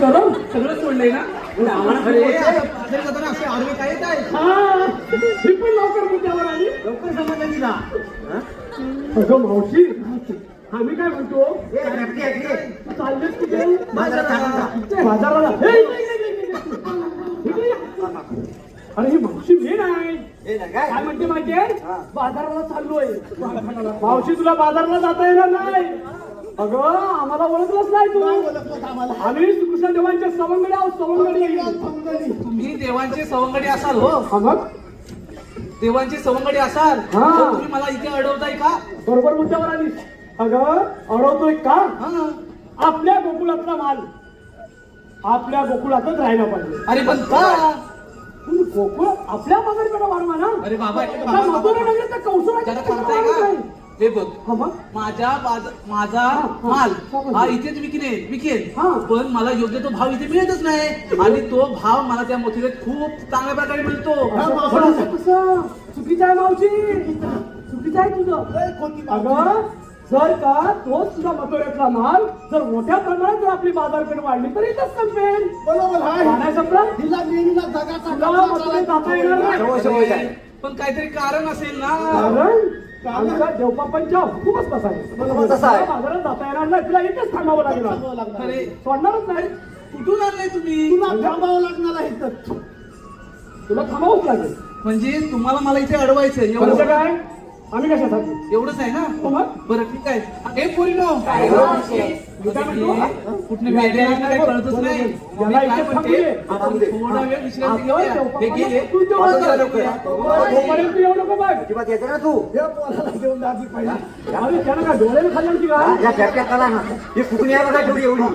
करून सगळं सोडलंय ना? मी पण लवकर मुद्द्यावर आली. लवकर समजलं अगं मावशी आम्ही काय म्हणतो? चाललेच कुठे बाजाराला. अरे ही मावशी मी नाही काय? म्हणते माहितीये? बाजाराला चाललोय. मावशी तुला बाजाराला जाता येणार नाही. अगं आम्हाला ओळखलंच नाही तू. आम्ही श्रीकृष्ण देवांच्या सवंगडी. आहोत सवंगडी. तुम्ही देवांचे सवंगडी असाल हो. मग देवांचे सवंगडी असाल. हा. तर तुम्ही मला इथे अडवताय का? बरोबर मुद्द्यावर आली अगं अडवतोय का? हा. आपल्या गोकुळातला माल आपल्या गोकुळातच राहायला पाहिजे. अरे पण का? गोकुळ आपल्या बाजारपेठा वाढवा ना. अरे बाबा, आता हे बघ. हा मग? माझ्या बाज- माझा हा, माल. हा. हा. इथेच विकणे विकेल हा. पण मला योग्य तो भाव इथे मिळतच नाही. आणि तो भाव मला त्या मथुरेत खूप चांगल्या प्रकारे मिळतो. पण असं कसं? चुकीचं आहे मावशी. चुकीचं आहे तुझं. अगं जर का तोच तुझा मथुऱ्यातला माल जर मोठ्या प्रमाणात जर आपली बाजारपेठ वाढली तर इथंच संपेल. बरोबर संपला तिला नेहमीला जगाचा तुला मथुरेत जाता येणार नाही सवय सवय आहे. पण काहीतरी कारण असेल ना. कारण? आमच्या देवबापांच्या हुकूमच तसा आहे. हुकूमच तसा आहे. तुला बाजारात जाता येणार नाही. तुला इथेच थांबावं लागेल अरे सोडणारच नाही. कुठून आणलाय तुम्ही? तुला थांबावं लागणार आहे तर तुला थांबावंच लागेल. म्हणजे तुम्हाला मला इथे अडवायचंय म्हणजे एवढं काय? आम्ही कशासाठी? एवढंच आहे ना? हो मग बरं ठीक आहे. हे पोरीनो. कुठले वेगळे काही कळतच नाही. मी याला काय इथे म्हणते? थांबूये. आपण थोडा वेळ विश्रांती आपण घेऊया. हे घे, हे. तू तेवढं बाजूला कर. लवकर. तोपर्यंत येऊ नको बघ अजिबात येते ना तू? या घेऊन दाजी पाहिजे यावेळी त्यानं काय डोळे खाली होती का या घरच्या कला ना ही कुठून यायला काय ठेवली एवढी.